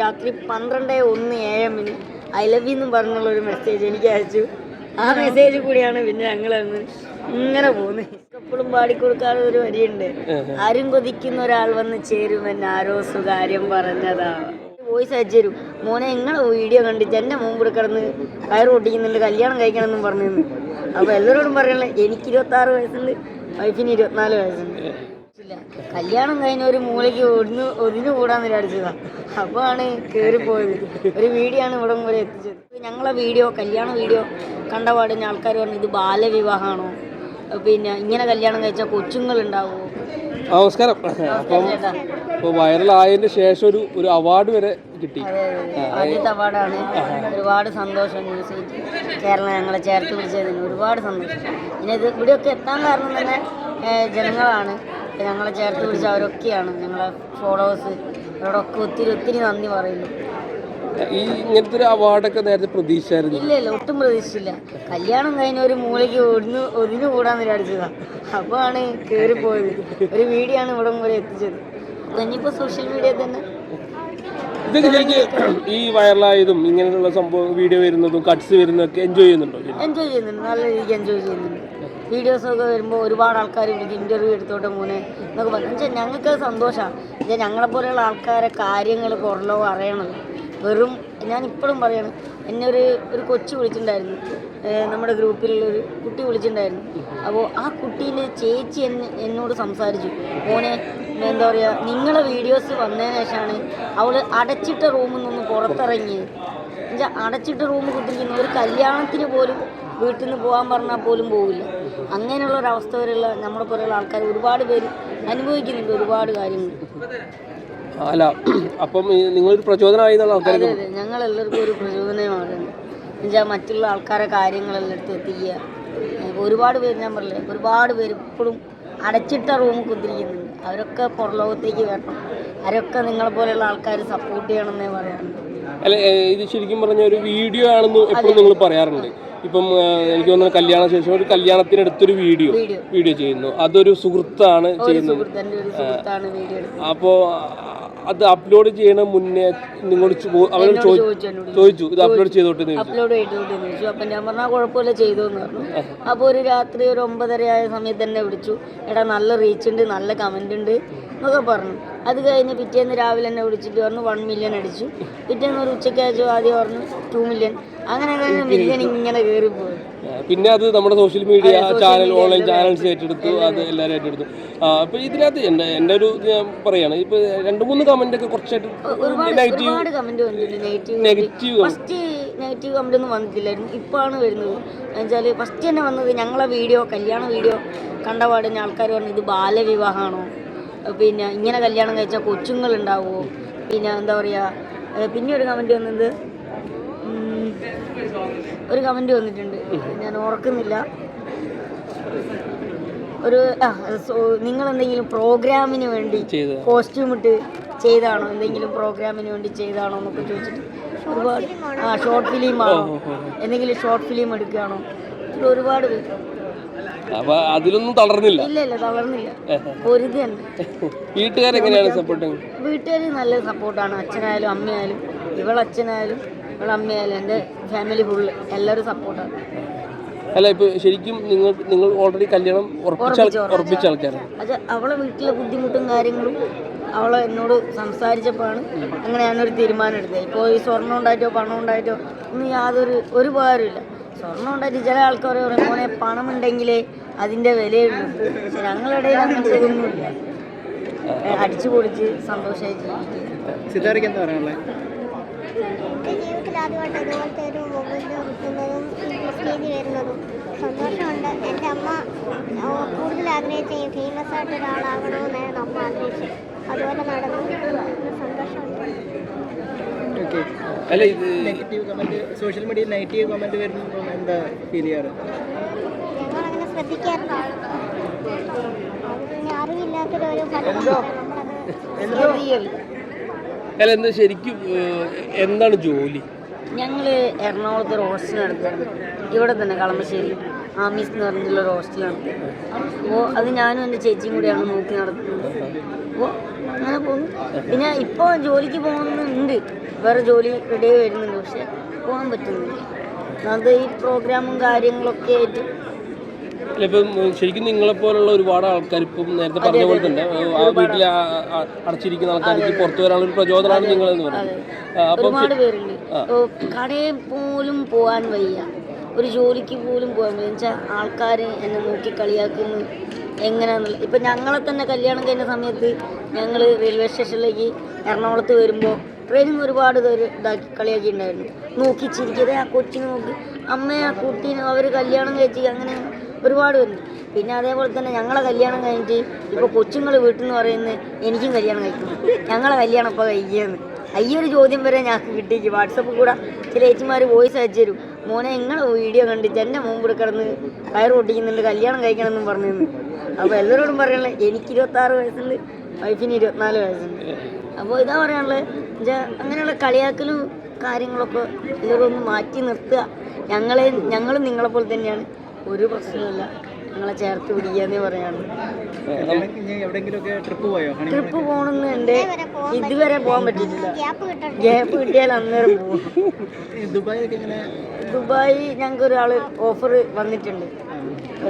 രാത്രി പന്ത്രണ്ട് ഒന്ന് എ എമ്മിന് ഐ ലവ് യു എന്നും പറഞ്ഞുള്ള ഒരു മെസ്സേജ് എനിക്ക് അയച്ചു. ആ മെസ്സേജ് കൂടിയാണ് പിന്നെ ഞങ്ങൾ അന്ന് ഇങ്ങനെ പോകുന്നത് എപ്പോഴും പാടിക്കൊടുക്കാതെ ഒരു വരിയുണ്ട്. ആരും കൊതിക്കുന്ന ഒരാൾ വന്ന് ചേരുമെന്ന് ആരോ സുകാര്യം പറഞ്ഞതാ. വോയിസ് അയച്ചു തരും. മോനെ നിങ്ങളെ വീഡിയോ കണ്ടിട്ട് എന്റെ മുമ്പിൽ കിടന്ന് കയറ് പൊട്ടിക്കുന്നുണ്ട് കല്യാണം കഴിക്കണം എന്നും അപ്പോൾ അപ്പൊ എല്ലാവരോടും പറയണേ എനിക്ക് ഇരുപത്തി ആറ് വയസ്സുണ്ട് വൈഫിന് ഇരുപത്തിനാല് വയസ്സുണ്ട്. കല്യാണം കഴിഞ്ഞ ഒരു മൂലയ്ക്ക് ഒന്ന് ഒതിന് കൂടാൻ ആണ് അപ്പോഴാണ് കയറിപ്പോയത് ഒരു വീഡിയോ ആണ് ഇവിടം വരെ എത്തിച്ചത്. ഞങ്ങളെ വീഡിയോ കല്യാണ വീഡിയോ കണ്ട പാടുന്ന ആൾക്കാർ പറഞ്ഞു ഇത് ബാലവിവാഹമാണോ? പിന്നെ ഇങ്ങനെ കല്യാണം കഴിച്ചാൽ കൊച്ചുങ്ങൾ ഉണ്ടാവുമോ നമസ്കാരം. അപ്പം ഇപ്പോൾ വൈറലായതിന് ശേഷം ഒരു ഒരു അവാർഡ് വരെ കിട്ടി. ആദ്യത്തെ അവാർഡാണ് ഒരുപാട് സന്തോഷം ന്യൂസ് കേരളം ഞങ്ങളെ ചേർത്ത് പിടിച്ചതിന് ഒരുപാട് സന്തോഷം. പിന്നെ ഇത് ഇവിടെയൊക്കെ എത്താൻ കാരണം തന്നെ ജനങ്ങളാണ്. ഞങ്ങളെ ചേർത്ത് പിടിച്ച അവരൊക്കെയാണ്. ഞങ്ങളെ ഫോളോവേഴ്സ് അവരോടൊക്കെ ഒത്തിരി ഒത്തിരി നന്ദി പറയുന്നു. ഈ ഇങ്ങനത്തെ ഒരു അവാർഡൊക്കെ നേരത്തെ പ്രതീക്ഷിച്ചായിരുന്നു. ഇല്ല ഇല്ല. ഒട്ടും പ്രതീക്ഷിച്ചില്ല. കല്യാണം കഴിഞ്ഞ ഒരു മൂലയ്ക്ക് ഒടിഞ്ഞു ഒതിഞ്ഞു കൂടാൻ വിചാരിച്ചതാ. അപ്പോഴാണ് കയറിപ്പോയത് ഒരു വീഡിയോ ആണ് ഇവിടം വരെ എത്തിച്ചത്. ഇനിയിപ്പോൾ സോഷ്യൽ മീഡിയ തന്നെ. ഇതൊക്കെ ശരിക്കും ഈ വൈറലായതും ഇങ്ങനെയുള്ള സംഭവം വീഡിയോ വരുന്നതും കട്ട്സ് വരുന്നതൊക്കെ എൻജോയ് ചെയ്യുന്നുണ്ടോ? എൻജോയ് ചെയ്യുന്നുണ്ട്. നല്ല രീതിക്ക് എൻജോയ് ചെയ്യുന്നുണ്ട്. വീഡിയോസൊക്കെ വരുമ്പോൾ ഒരുപാട് ആൾക്കാർ വിളിക്കും ഇന്റർവ്യൂ എടുത്തോട്ടെ മോനെ എന്നൊക്കെ പറഞ്ഞു വെച്ചാൽ ഞങ്ങൾക്ക് സന്തോഷമാണ് ഞങ്ങളെ പോലെയുള്ള ആൾക്കാരെ കാര്യങ്ങൾ പുറലോ അറിയണം വെറും ഞാൻ ഇപ്പോഴും പറയാണ് എന്നെ ഒരു ഒരു കൊച്ചു വിളിച്ചിട്ടുണ്ടായിരുന്നു. നമ്മുടെ ഗ്രൂപ്പിലുള്ള ഒരു കുട്ടി വിളിച്ചിട്ടുണ്ടായിരുന്നു. അപ്പോൾ ആ കുട്ടീന്റെ ചേച്ചി എന്നെ എന്നോട് സംസാരിച്ചു. മോനെ എന്താ പറയുക നിങ്ങളെ വീഡിയോസ് വന്നതിന് ശേഷമാണ് അവൾ അടച്ചിട്ട റൂമിൽ നിന്ന് പുറത്തിറങ്ങിയത്. എന്നുവെച്ചാൽ അടച്ചിട്ട് റൂം കുത്തിരിക്കുന്ന. ഒരു കല്യാണത്തിന് പോലും വീട്ടിൽ നിന്ന് പോകാൻ പറഞ്ഞാൽ പോലും പോവില്ല. അങ്ങനെയുള്ള ഒരു അവസ്ഥ വരെയുള്ള നമ്മളെ പോലെയുള്ള ആൾക്കാർ ഒരുപാട് പേര് അനുഭവിക്കുന്നുണ്ട് ഒരുപാട് കാര്യങ്ങൾ. അല്ല അപ്പം നിങ്ങളൊരു പ്രചോദനമായി അതെ അതെ. ഞങ്ങൾ എല്ലാവർക്കും ഒരു പ്രചോദനമാണ് എന്നുവെച്ചാൽ മറ്റുള്ള ആൾക്കാരെ കാര്യങ്ങളെല്ലാം എടുത്ത് എത്തിക്കുക. ഒരുപാട് പേര് ഞാൻ പറഞ്ഞില്ലേ ഒരുപാട് പേര് ഇപ്പോഴും അടച്ചിട്ട റൂം കുത്തിരിക്കുന്നുണ്ട്. അവരൊക്കെ പുറലോകത്തേക്ക് വരണം. അവരൊക്കെ നിങ്ങളെ പോലെയുള്ള ആൾക്കാർ സപ്പോർട്ട് ചെയ്യണമെന്നേ പറയാനുള്ളൂ. അല്ല ഇത് ശരിക്കും പറഞ്ഞ ഒരു വീഡിയോ ആണെന്ന് എപ്പോഴും നിങ്ങൾ പറയാറുണ്ട്. ഇപ്പം എനിക്ക് തോന്നുന്നു കല്യാണ ശേഷം ഒരു കല്യാണത്തിനടുത്തൊരു വീഡിയോ വീഡിയോ വീഡിയോ ചെയ്യുന്നു. അതൊരു സുഹൃത്താണ് ചെയ്യുന്നത്. സുഹൃത്ത് അത് അപ്ലോഡ് ചെയ്യണ മുന്നേ നിങ്ങളോട് അവരോട് ചോദിച്ചു. ഇത് അപ്ലോഡ് ചെയ്തോട്ടെ അപ്ലോഡ് ചെയ്തോട്ട് ചോദിച്ചു. അപ്പം ഞാൻ പറഞ്ഞാൽ കുഴപ്പമില്ല ചെയ്തു എന്ന് പറഞ്ഞു അപ്പോൾ ഒരു രാത്രി ഒരു ഒമ്പതര ആയ സമയത്ത് തന്നെ വിളിച്ചു. എടാ നല്ല റീച്ച് ഉണ്ട് നല്ല കമന്റ് ഉണ്ട് എന്നൊക്കെ പറഞ്ഞു. അത് കഴിഞ്ഞ് പിറ്റേന്ന് രാവിലെ തന്നെ വിളിച്ചിട്ട് പറഞ്ഞു വൺ മില്യൺ അടിച്ചു. പിറ്റേന്ന് ഒരു ഉച്ചയ്ക്ക് അയച്ചു ആദ്യം പറഞ്ഞു ടു മില്യൺ അങ്ങനെ കഴിഞ്ഞ് മില്യൺ ഇങ്ങനെ കയറി പോയി ആ, പിന്നെ അത് നമ്മുടെ social media channel online channels ഏറ്റെടുത്തു അത് എല്ലാവരും ഏറ്റെടുത്തു. അപ്പോൾ ഇതിനകത്ത് എന്റെ എന്റെ ഒരു ഞാൻ പറയാണ്. ഇപ്പോൾ രണ്ട് മൂന്ന് കമന്റ് ഒക്കെ കുറച്ചായിട്ട് negative negative negative first negative comment ഒന്നും വന്നിട്ടില്ലായിരുന്നു. ഇപ്പോഴാണ് വരുന്നത്. എന്നുവെച്ചാൽ ഫസ്റ്റ് തന്നെ വന്നത് ഞങ്ങളെ വീഡിയോ കല്യാണ വീഡിയോ കണ്ട പാടുന്ന ആൾക്കാർ പറഞ്ഞു ഇത് ബാലവിവാഹമാണോ? പിന്നെ ഇങ്ങനെ കല്യാണം കഴിച്ചാൽ കൊച്ചുങ്ങൾ ഉണ്ടാവുമോ പിന്നെ എന്താ പറയുക പിന്നെ ഒരു കമന്റ് വന്നത് ഒരു കമന്റ് വന്നിട്ടുണ്ട്. ഞാൻ ഓർക്കുന്നില്ല. ഒരു ആ നിങ്ങൾ എന്തെങ്കിലും പ്രോഗ്രാമിന് വേണ്ടി കോസ്റ്റ്യൂം ഇട്ട് ചെയ്താണോ? എന്തെങ്കിലും പ്രോഗ്രാമിന് വേണ്ടി ചെയ്താണോ എന്നൊക്കെ ചോദിച്ചിട്ട് ഒരുപാട് ആ ഷോർട്ട് ഫിലിം ആണോ? എന്തെങ്കിലും ഷോർട്ട് ഫിലിം എടുക്കുകയാണോ? ഒരുപാട് പേര്. അപ്പോൾ അതിലൊന്നും തളർന്നില്ല? ഇല്ല ഇല്ല വീട്ടുകാരെങ്ങനെയാണ് സപ്പോർട്ട് വീട്ടുകാർ നല്ല സപ്പോർട്ടാണ് അച്ഛനായാലും അമ്മയായാലും ഇവളച്ഛനായാലും ഇവളമ്മയായാലും എന്റെ ഫാമിലി ഫുള്ള് എല്ലാവരും സപ്പോർട്ടാണ് അല്ല ഇപ്പൊ ശരിക്കും നിങ്ങൾ നിങ്ങൾ ഓൾറെഡി കല്യാണം ഉറപ്പിച്ച ആൾ- ഉറപ്പിച്ച ആൾക്കാരാണ്. അത് അവളെ വീട്ടിലെ ബുദ്ധിമുട്ടും കാര്യങ്ങളും അവളെ എന്നോട് സംസാരിച്ചപ്പോഴാണ് അങ്ങനെ ഞാനൊരു തീരുമാനം എടുത്തത്. ഇപ്പോൾ ഈ സ്വർണം ഉണ്ടായിട്ടോ പണം ഉണ്ടായിട്ടോ ഒന്നും യാതൊരു ഒരു ഉപകാരമില്ല സ്വർണം ഉണ്ടായിട്ട് ചില ആൾക്കാർ പറയും മോനെ പണം ഉണ്ടെങ്കിലേ അതിന്റെ വിലയുള്ളൂ. പക്ഷെ ഞങ്ങളുടെ അങ്ങനത്തെ ഇതൊന്നുമില്ല. അടിച്ചു പൊളിച്ച് സന്തോഷമായി ജീവിക്കുക. സിദ്ധാർത്ഥിക്ക് എന്താ പറയാനുള്ളത്? എന്റെ ജീവിതത്തിൽ ആദ്യമായിട്ട് ഇതുപോലത്തെ ഒരു മൊബൈലിൽ കിട്ടുന്നതും സ്റ്റേജിൽ വരുന്നതും സന്തോഷമുണ്ട്. എന്റെ അമ്മ കൂടുതൽ ആഗ്രഹിച്ച ഈ ഫേമസ് ആയിട്ട് ഒരാളാകണമെന്നായിരുന്നു അമ്മ ആഗ്രഹിച്ചത്. അതുപോലെ നടന്നു. അല്ല ഇത് നെഗറ്റീവ് കമന്റ് സോഷ്യൽ മീഡിയയിൽ നെഗറ്റീവ് കമന്റ് വരുമ്പോൾ എന്താ ഫീൽ ചെയ്യാറ്? ഞങ്ങളങ്ങനെ ശ്രദ്ധിക്കാറില്ല. അറിവില്ലാത്തൊരു അല്ല എന്താ ശരിക്കും എന്താണ് ജോലി? ഞങ്ങൾ എറണാകുളത്ത് ഒരു ഹോസ്റ്റൽ നടത്തുന്നത് ഇവിടെ തന്നെ കളമശ്ശേരി ആമീസ് എന്ന് പറഞ്ഞിട്ടുള്ള ഒരു ഹോസ്റ്റൽ അപ്പോൾ അത് ഞാനും എന്റെ ചേച്ചിയും കൂടിയാണ് നോക്കി നടത്തുന്നത് അപ്പോൾ അങ്ങനെ പോകുന്നു പിന്നെ ഇപ്പോൾ ജോലിക്ക് പോകുന്നുണ്ട്. വേറെ ജോലി റെഡി വരുന്നുണ്ട്. പക്ഷെ പോകാൻ പറ്റുന്നില്ല. അത് ഈ പ്രോഗ്രാമും കാര്യങ്ങളൊക്കെ ആയിട്ട് ഇപ്പം ശരിക്കും നിങ്ങളെ പോലുള്ള ഒരുപാട് ആൾക്കാർ ഇപ്പം നേരത്തെ പറഞ്ഞ പോലെ തന്നെ ആ വീട്ടിൽ അടച്ചിരിക്കുന്ന ആൾക്കാർക്ക് പുറത്തു വരാനുള്ള ഒരു പ്രചോദനമാണ് നിങ്ങൾ എന്ന് പറയുന്നത്. ഒരുപാട് പേരുണ്ട്. കടയിൽ പോലും പോകാൻ വയ്യ. ഒരു ജോലിക്ക് പോലും പോകാൻ വയ്യ. വെച്ചാൽ ആൾക്കാർ എന്നെ നോക്കി കളിയാക്കുന്നു. എങ്ങനെയാണെന്നുള്ള ഇപ്പം ഞങ്ങളെ തന്നെ കല്യാണം കഴിഞ്ഞ സമയത്ത് ഞങ്ങൾ റെയിൽവേ സ്റ്റേഷനിലേക്ക് എറണാകുളത്ത് വരുമ്പോൾ ട്രെയിനിങ് ഒരുപാട് പേര് ഇതാക്കി കളിയാക്കിയിട്ടുണ്ടായിരുന്നു. നോക്കി ചിരിക്കതേ ആ കൊച്ചിനെ നോക്കി. അമ്മയെ ആ കുട്ടീനെ അവർ കല്യാണം കഴിച്ച് അങ്ങനെ ഒരുപാട് വരുന്നുണ്ട് പിന്നെ അതേപോലെ തന്നെ ഞങ്ങളെ കല്യാണം കഴിഞ്ഞിട്ട് ഇപ്പോൾ കൊച്ചുങ്ങൾ വീട്ടിൽ നിന്ന് പറയുന്നത് എനിക്കും കല്യാണം കഴിക്കുന്നു ഞങ്ങളെ കല്യാണം ഇപ്പോൾ കഴിക്കുകയെന്ന് അയ്യൊരു ചോദ്യം വരെ ഞങ്ങൾക്ക് കിട്ടിക്ക് വാട്സപ്പ് കൂടെ ചില ഏച്ചിമാർ വോയിസ് അയച്ചു തരും. മോനെ നിങ്ങളെ വീഡിയോ കണ്ടിട്ട് എന്റെ മുമ്പ് കിടന്ന് വയർ പൊട്ടിക്കുന്നുണ്ട്. കല്യാണം കഴിക്കണമെന്നും പറഞ്ഞു അപ്പോൾ എല്ലാവരോടും പറയാനുള്ളത് എനിക്ക് ഇരുപത്താറ് വയസ്സുണ്ട് വൈഫിന് ഇരുപത്തിനാല് വയസ്സുണ്ട്. അപ്പോൾ ഇതാ പറയാനുള്ളത്. അങ്ങനെയുള്ള കളിയാക്കലും കാര്യങ്ങളൊക്കെ എല്ലാവരും ഒന്ന് മാറ്റി നിർത്തുക. ഞങ്ങളെ ഞങ്ങളും നിങ്ങളെ നിങ്ങളെപ്പോലെ തന്നെയാണ്. ഒരു പ്രശ്നമില്ല ഞങ്ങളെ ചേർത്ത് പിടിക്കാന്നേ പറയാണ്. ട്രിപ്പ് പോകണമെന്നുണ്ട് ഇതുവരെ പോകാൻ പറ്റിയിട്ടില്ല. ഗ്യാപ്പ് കിട്ടിയാൽ അന്നേരം പോകും ദുബായി ഞങ്ങൾക്ക് ഒരാൾ ഓഫർ വന്നിട്ടുണ്ട്.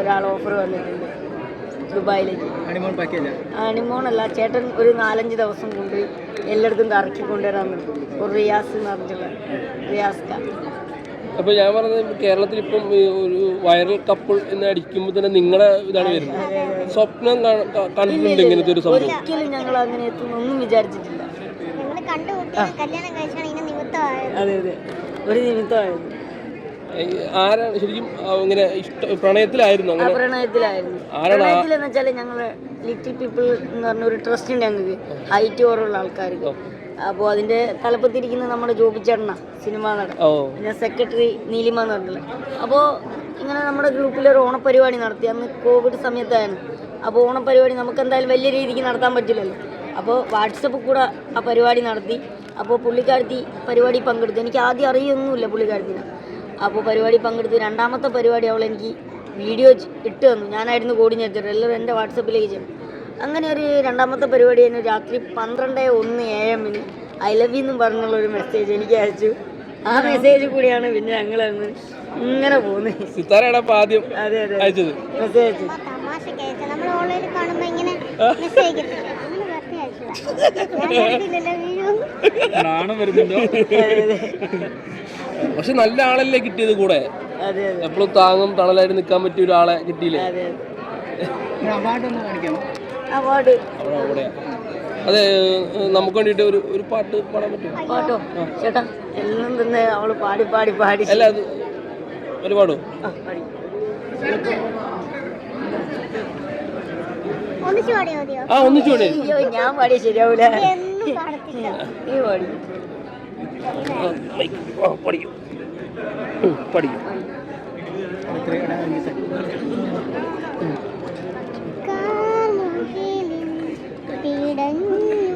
ഒരാൾ ഓഫർ വന്നിട്ടുണ്ട് ദുബായിലേക്ക്. ഹണിമോൺ അല്ല? ചേട്ടൻ ഒരു നാലഞ്ച് ദിവസം കൊണ്ട് എല്ലായിടത്തും കറക്കി കൊണ്ടുവരാൻ ഒരു റിയാസ് എന്ന് പറഞ്ഞിട്ടുള്ള റിയാസ്ക അപ്പോൾ ഞാൻ പറഞ്ഞത് കേരളത്തിൽ ഇപ്പം ഒരു വൈറൽ കപ്പിൾ എന്ന് അടിക്കുമ്പോൾ തന്നെ നിങ്ങളെ ഇതാണ് വരുന്നത്. സ്വപ്നം കണ്ടിട്ടുണ്ട് ഇങ്ങനത്തെ ഒരു സംഭവം? ഒരിക്കലും ഞങ്ങൾ അങ്ങനെ എത്തുന്നൊന്നും വിചാരിച്ചിട്ടില്ല. അതെ അതെ. ഒരു നിമിത്തമായിരുന്നു. ആരാണ് ശരിക്കും ഇങ്ങനെ ഇഷ്ട പ്രണയത്തിലായിരുന്നു അങ്ങനെ? പ്രണയത്തിലായിരുന്നു. പ്രണയത്തിലെന്ന് വെച്ചാൽ ഞങ്ങൾ ലിറ്റിൽ പീപ്പിൾ എന്ന് പറഞ്ഞ ഒരു ട്രസ്റ്റ് ഉണ്ട് ഞങ്ങൾക്ക് ഹൈറ്റ് കുറവുള്ള ആൾക്കാർക്ക്. അപ്പോൾ അതിന്റെ തലപ്പത്തിരിക്കുന്ന നമ്മുടെ ജോബി ചേട്ടന സിനിമ നടൻ. പിന്നെ സെക്രട്ടറി നീലിമ എന്ന് പറഞ്ഞിട്ടുള്ളത് അപ്പോൾ ഇങ്ങനെ നമ്മുടെ ഗ്രൂപ്പിൽ ഒരു ഓണപ്പരിപാടി നടത്തി. അന്ന് കോവിഡ് സമയത്തായിരുന്നു. അപ്പോൾ ഓണപരിപാടി നമുക്ക് എന്തായാലും വലിയ രീതിക്ക് നടത്താൻ പറ്റില്ലല്ലോ. അപ്പോൾ വാട്സപ്പ് കൂടെ ആ പരിപാടി നടത്തി. അപ്പോൾ പുള്ളിക്കാരത്തി പരിപാടി പങ്കെടുത്തു. എനിക്ക് ആദ്യം അറിയൊന്നുമില്ല പുള്ളിക്കാരത്തിനെ. അപ്പോൾ പരിപാടി പങ്കെടുത്തു. രണ്ടാമത്തെ പരിപാടി അവൾ എനിക്ക് വീഡിയോ ഇട്ട് തന്നു. ഞാനായിരുന്നു കോർഡിനേറ്റർ എല്ലാവരും എന്റെ വാട്സപ്പിലേക്ക് ചെയ്തു അങ്ങനെ ഒരു രണ്ടാമത്തെ പരിപാടി തന്നെ രാത്രി പന്ത്രണ്ട് ഒന്ന് എ എമ്മിന് ഐ ലവ് യു എന്നും പറഞ്ഞുള്ള ഒരു മെസ്സേജ് എനിക്ക് അയച്ചു. ആ മെസ്സേജ് കൂടിയാണ് പിന്നെ ഞങ്ങൾ അങ്ങ് ഇങ്ങനെ പോകുന്നത് അപ്പം ആദ്യം അതെ അതെ. അയച്ചത്. മെസ്സേജ് അയച്ചു. നാണം വരുന്നുണ്ടോ? അതെ അതെ. പക്ഷെ നല്ല ആളല്ലേ കിട്ടിയത് കൂടെ? അതെ അതെ. എപ്പോഴും താങ്ങും തണലായിട്ട് നിൽക്കാൻ പറ്റിയ ഒരാളെ കിട്ടിയില്ലേ? അതെ അവാർഡ് ഒന്ന് കാണിക്കാമോ? അവാർഡ് അതെ നമുക്ക് വേണ്ടിട്ട് ഒരു ഒരു പാട്ട് പാടാൻ പറ്റുമോ? പാട്ടോ? ചേട്ടാ എല്ലാം തന്നെ അവൾ പാടി പാടി പാടി. അല്ല അത് ഒരു പാടോ? ആ, പാടി. ഒന്നിച്ചു പാടി അയ്യോ ഞാൻ പാടിയ ശരിയാവൂല. നീ പാടി. പഠിക്കും. പഠിക്കും. പിടഞ്ഞുണരും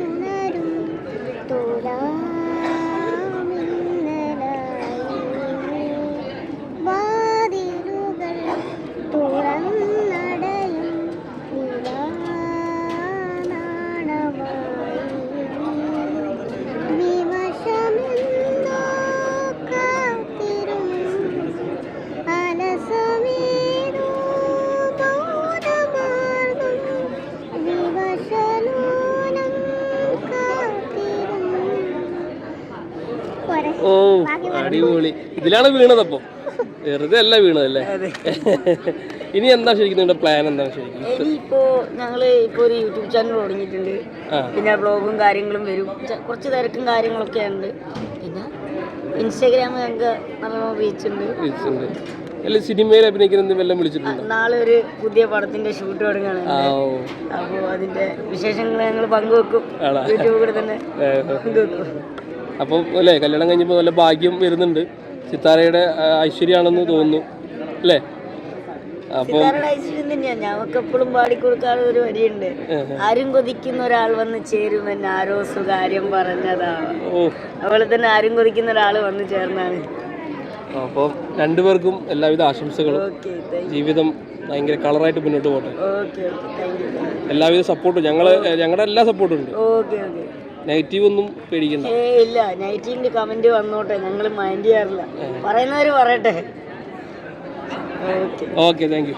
അടിപൊളി. ഇതിലാണ് വീണത് അപ്പൊ. വെറുതെ അല്ല വീണതല്ലേ? ഇനി എന്താ ശരിക്കും നിങ്ങളുടെ പ്ലാൻ എന്താണ് ശരിക്കും? ഇനിയിപ്പോ ഞങ്ങൾ ഇപ്പൊ ഒരു യൂട്യൂബ് ചാനൽ തുടങ്ങിയിട്ടുണ്ട്. പിന്നെ ബ്ലോഗും കാര്യങ്ങളും വരും. കുറച്ച് തിരക്കും കാര്യങ്ങളൊക്കെ ഉണ്ട്. പിന്നെ ഇൻസ്റ്റാഗ്രാം ഞങ്ങൾക്ക് നല്ലോണം റീച്ച് ഉണ്ട്. വിളിച്ചിട്ടുണ്ട് അല്ല സിനിമയിൽ അഭിനയിക്കുന്ന വല്ലതും വിളിച്ചിട്ടുണ്ടോ? നാളെ ഒരു പുതിയ പടത്തിന്റെ ഷൂട്ട് തുടങ്ങാണ്. അപ്പോൾ അതിന്റെ വിശേഷങ്ങൾ ഞങ്ങൾ പങ്കുവെക്കും. യൂട്യൂബിൽ തന്നെ. പങ്കുവെക്കും. അപ്പം അല്ലേ കല്യാണം കഴിഞ്ഞപ്പോൾ നല്ല ഭാഗ്യം വരുന്നുണ്ട്. സിത്താരയുടെ ഐശ്വര്യമാണെന്ന് തോന്നുന്നു. അല്ലേ? അപ്പോൾ ഞങ്ങൾക്ക് എപ്പോഴും പാടിക്കൊടുക്കാതെ ഒരു വരിയുണ്ട് ആരും കൊതിക്കുന്ന ഒരാൾ വന്ന് ചേരുമെന്ന് ആരോ സ്വകാര്യം പറഞ്ഞതാ. ഓ. അതുപോലെ തന്നെ ആരും കൊതിക്കുന്ന ഒരാൾ വന്ന് ചേർന്നാണ്. അപ്പോൾ രണ്ടുപേർക്കും എല്ലാവിധ ആശംസകളും. ജീവിതം ഭയങ്കര കളറായിട്ട് മുന്നോട്ട് പോട്ടെ. എല്ലാവിധ സപ്പോർട്ടും. ഞങ്ങൾ ഞങ്ങളുടെ എല്ലാ സപ്പോർട്ടും ഉണ്ട്. Okay okay. നെഗറ്റീവ് ഒന്നും പേടിക്കണ്ട. ഏ ഇല്ല നൈറ്റിന്റെ കമന്റ് വന്നോട്ടെ ഞങ്ങൾ മൈൻഡ് ചെയ്യാറില്ല. പറയുന്നവര് പറയട്ടെ. Okay okay thank you